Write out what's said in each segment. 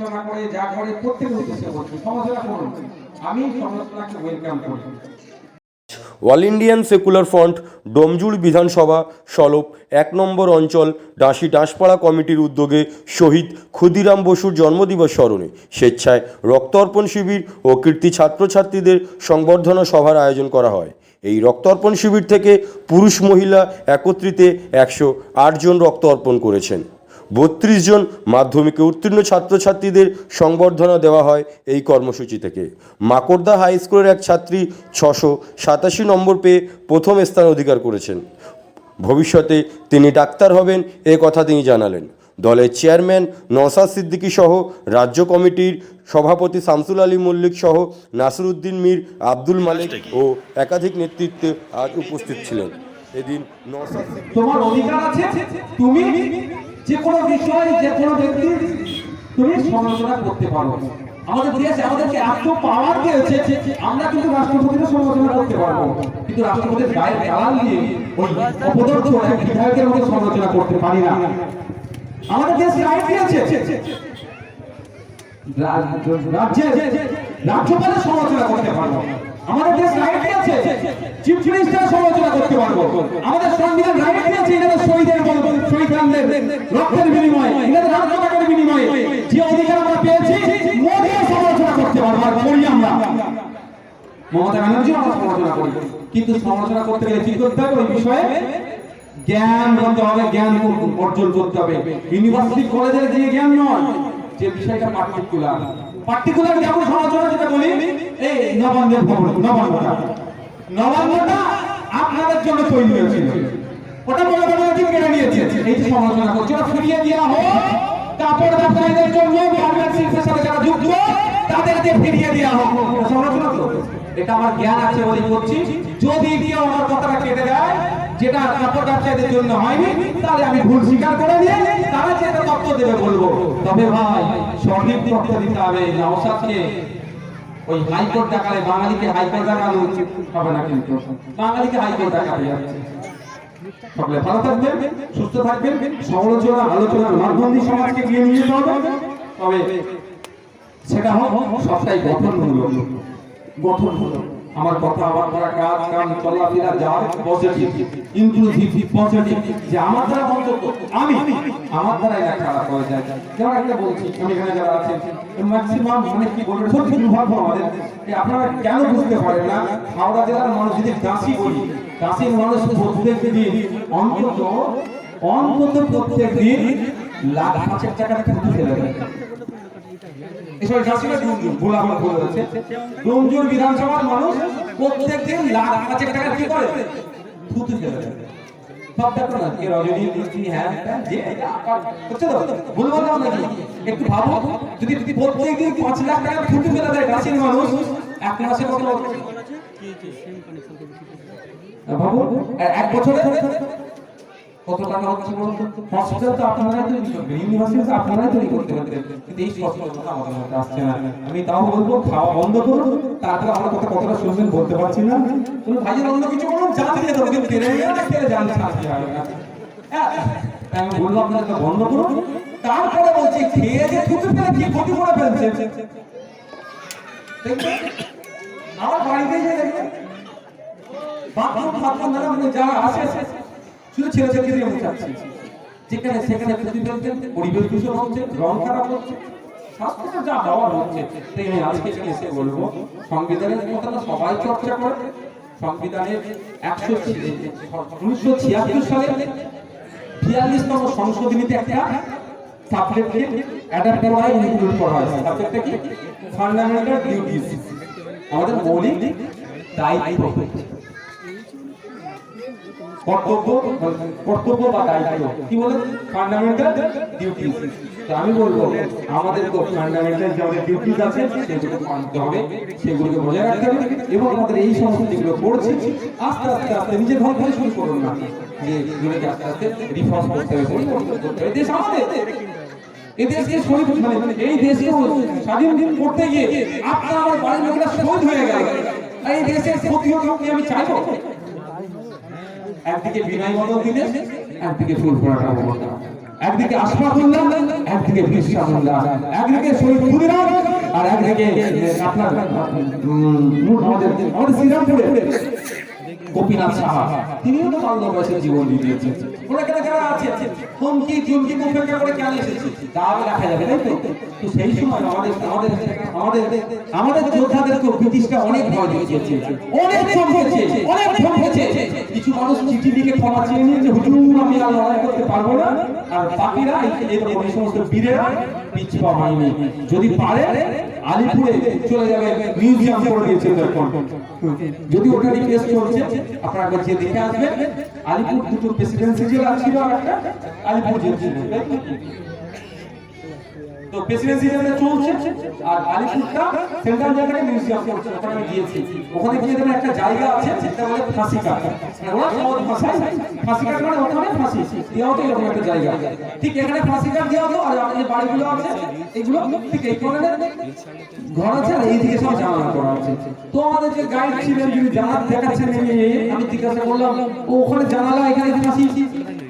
সমালোচনা করে যা করে প্রত্যেকের উদ্দেশ্যে বলছি সমালোচনা করুন। আমি সমালোচনাকে ওয়েলকাম করি all Indian secular front Domjur বিধানসভা, সলপ, এক নম্বর অঞ্চল ডাঁশি ডাঁশপাড়া কমিটির উদ্যোগে শহীদ ক্ষুদিরাম বসুর জন্মদিবস স্মরণে স্বেচ্ছায় রক্ত অর্পণ শিবির ও কীর্তি ছাত্রছাত্রীদের সংবর্ধনা সভার আয়োজন করা হয়। এই রক্ত অর্পণ শিবির থেকে পুরুষ মহিলা একত্রিতে একশো জন রক্ত অর্পণ করেছেন। বত্রিশ জন মাধ্যমিকে উত্তীর্ণ ছাত্রছাত্রীদের সংবর্ধনা দেওয়া হয় এই কর্মসূচি থেকে। মাকড়দা হাই স্কুলের এক ছাত্রী ছশো সাতাশি নম্বর পেয়ে প্রথম স্থান অধিকার করেছেন। ভবিষ্যতে তিনি ডাক্তার হবেন এ কথা তিনি জানালেন। দলের চেয়ারম্যান নওসাদ সিদ্দিকী সহ রাজ্য কমিটির সভাপতি শামসুল আলী মল্লিক সহ নাসিরুদ্দিন মীর আব্দুল মালিক ও একাধিক নেতৃত্বে আজ উপস্থিত ছিলেন। এদিন তোমার অধিকার আছে? তুমি যে কোনো বিষয়ে যে কোনো ব্যক্তি তুমি সমালোচনা করতে পারো। আমাদের আমাদেরকে এত পাওয়ার দিয়েছে আমরা কিন্তু রাষ্ট্রপতির সমালোচনা করতে পারব। কিন্তু রাষ্ট্রপতির গায়ে দিয়ে বিধায়কের মধ্যে সমালোচনা করতে পারি না। আমাদের দেশ রাইট দিয়েছে। রাজ্যে রাজ্যপালের সমালোচনা করতে পারব। আমাদের দেশ রাইট দিয়েছে। চিফ মিনিস্টার সমালোচনা করতে পারব। আমাদের সংবিধান রাইট এনাদের শহীদের শহীদদের রক্তের বিনিময়ে বিনিময়ে। যে অধিকার আমরা পেয়েছি সমালোচনা করতে পারব, আর করি আমরা। মমতা আমরা সমালোচনা করি কিন্তু সমালোচনা করতে গেলে কি করতে হবে ওই বিষয়ে? জ্ঞান হতে হবে, জ্ঞান অর্জন করতে হবে। ইউনিভার্সিটি কলেজে যে জ্ঞান নয় যে বিষয়টা পার্টিকুলার পার্টিকুলার যেমন সমালোচনা যেটা বলি, এই নবান্নের ভবন, নবান্নটা। নবান্নটা আপনাদের জন্য তৈরি হয়েছিল। ওটা বলে বলে কি কেড়ে নিয়েছে। এই যে সমালোচনা করছে, ওটা ফিরিয়ে দেওয়া হোক কাপড় ব্যবসায়ীদের জন্য গার্মেন্টস শিল্পের সাথে যারা যুক্ত, তাদেরকে ফিরিয়ে দেওয়া হোক। সমালোচনা তো। এটা আমার জ্ঞান আছে বলে করছি যদি কেউ আমার কথাটা কেটে দেয় যেটা কাপড় ব্যবসায়ীদের জন্য হয়নি, তাহলে আমি ভুল স্বীকার করে নিয়ে তারা যেটা তথ্য দেবে বলব। তবে ভাই, সঠিক তথ্য দিতে হবে নওশাদকে। ওই হাইকোর্ট দেখালে বাঙালিকে হাইকোর্ট দেখানো উচিত হবে না কিন্তু। বাঙালিকে হাইকোর্ট দেখাতে যাচ্ছে। সকলে ভালো থাকবেন, সুস্থ থাকবেন, সমালোচনা, আলোচনার মাধ্যম দিয়ে সমাজকে এগিয়ে নিয়ে যেতে হবে। তবে সেটা হোক, সবটাই গঠনমূলক। গঠনমূলক। আমার কথা আবার করা কাজ, কাম, চলাফেরা যা পজিটিভ ইনক্লুসিভ পজিটিভ যে আমার দ্বারা অন্তত আমি, আমার দ্বারা এটা খারাপ হয়ে যায়। যেমন একটা বলছি, আমি এখানে যারা আছেন ম্যাক্সিমাম মানে কি বলব সত্যি দুর্ভাগ্য আমাদের। যে আপনারা কেন বুঝতে পারেন না? হাওড়া জেলার মানুষ যদি দাসি বলি দাসির মানুষ প্রত্যেক দিন অন্তত অন্তত প্রত্যেক দিন লাখ পাঁচেক টাকা কিন্তু ফেলে দেয়। এসব জাসিরা ডুমজুর ভুল আমার ভুল হয়েছে ডুমজুর বিধানসভার মানুষ প্রত্যেকদিন লাখ পাঁচেক টাকা কি করে। থুতু ফেলে সব দেখো না কে রজনী মিষ্টি হ্যাঁ যে হচ্ছে তো? ভুল বললাম নাকি? একটু ভাবো যদি যদি প্রত্যেকদিন পাঁচ লাখ টাকা থুতু ফেলে দেয় গাছের মানুষ এক মাসে কত ভাবো এক বছরে কত টাকা হচ্ছে হসপিটাল তো? আপনারাই তৈরি করবেন কিন্তু এই সচেতনতা আমাদের না। আমি তাও বলব, খাওয়া বন্ধ করুন, তারপরে আমার কথা কতটা শুনবেন বলতে পারছি না। তুমি ভাইয়ের অন্য কিছু বলুন? যা দিয়ে দেবো কিন্তু জানতে শান্তি হবে আমি বলব আপনাকে বন্ধ করুন। তারপরে বলছি, খেয়ে যে থুতু ফেলে কি ক্ষতি করে ফেলছে। আমার বাড়িতে যে দেখবেন, বাথরুম ফাথরুম মানে যারা আসে শুধু ছেলে ছেলে দিয়ে মুছাচ্ছি যেখানে সেখানে প্রতি ফেলছেন পরিবেশ দূষণ হচ্ছে, রং খারাপ হচ্ছে যা হওয়ার হচ্ছে, তাই আজকে বলব, সংবিধানের কথাটা সবাই চর্চা করে, সংবিধানের একশো উনিশশো ছিয়াত্তর সালে বিয়াল্লিশতম সংশোধনীতে একটা সাবজেক্টকে অ্যাডাপ্ট করা হয় ইনক্লুড করা হয়। সাবজেক্টটা কি? আমাদের মৌলিক দায়িত্ব। কর্তব্য বা দায়িত্ব। কি বলে? ফান্ডামেন্টাল ডিউটিস তো আমি বলব, আমাদের তো ফান্ডামেন্টাল যে আমাদের ডিউটিস আছে সেগুলো মানতে হবে, সেগুলোকে বজায় রাখতে হবে, এবং আমাদের এই সমস্ত যেগুলো করছি, আস্তে আস্তে আস্তে নিজের ঘর থেকে শুরু করুন না। যে এগুলোকে আস্তে আস্তে রিফর্ম করতে হবে দেশ আমাদের। এই শহীদ মানে এই দেশকে স্বাধীন দিন করতে গিয়ে আপনার আমার বাড়ির লোকেরা শহীদ হয়ে গেল। এই দেশের ক্ষতি আমি চাইব? একদিকে বিনয় মদন দিলে একদিকে ফুল পড়াটা অবস্থা একদিকে আশফাকুল্লাহ একদিকে বিশ্বাসুল্লাহ একদিকে শহীদ ক্ষুদিরাম আর একদিকে আপনার আমাদের আমাদের শ্রীরামপুরে গোপীনাথ সাহা। তিনিও তো বাল্য জীবন দিয়েছেন। ওরা কেন যারা আছে? হুমকি উপেক্ষা করে এসেছে? দেখা যাবে, তাই তো? তো সেই সময় আমাদের আমাদের আমাদের আমাদের যোদ্ধাদেরকে অনেক ভয় অনেক অনেক কিছু মানুষ চিঠি লিখে ক্ষমা চেয়ে হুজুর, আমি আর লড়াই করতে পারব না। আর এই সমস্ত বীরেরা যদি পারে, আলিপুরে চলে যাবে মিউজিয়াম করে দিয়েছে যদি ওটা রিকোয়েস্ট চলছে, আপনারা যে দেখে আসবেন। আলিপুর দুটো প্রেসিডেন্সি জেলা ছিল একটা আলিপুর জেলা ছিল। তো? প্রেসিডেন্সি জেলা চলছে, আর সেন্ট্রাল জায়গায় মিউজিয়াম করছে ওখানে গিয়েছি। ওখানে গিয়ে দেখবেন একটা জায়গা আছে, সেটা বলে ফাঁসি মানে ওরা সহজ ভাষায় মানে ওখানে ফাঁসি, দেওয়া এরকম একটা জায়গা। ঠিক এখানে ফাঁসি দেওয়া হতো আর আমাদের বাড়িগুলো আছে, এগুলো ঠিক এই ঘর আছে, আর এইদিকে সব জানালা করা আছে। তো আমাদের যে গাইড ছিলেন, যিনি জানালা দেখাচ্ছেন আমি জিজ্ঞাসা করলাম, ও ওখানে জানালা, এখানে ফাঁসি?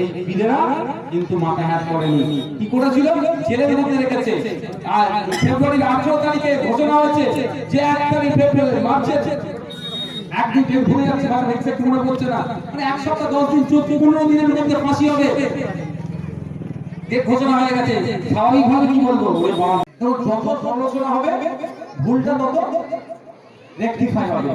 এই বীরেরা কিন্তু মাথা হাত করেনি কি করেছিল? জেলের মধ্যে রেখেছে। আর ফেব্রুয়ারির আঠারো তারিখে ঘোষণা হচ্ছে যে এক তারিখ ফেব্রুয়ারি মার্চে এক দুই ঘুরে যাচ্ছে ভাষা এক্সাক্ট মনে দশ দিন, চোদ্দ পনেরো দিনের মধ্যে ফাঁসি হবে। ঘোষণা হয়ে গেছে। স্বাভাবিকভাবে কি বলব? যত সমালোচনা হবে, ভুলটা তত রেকটিফাই হবে।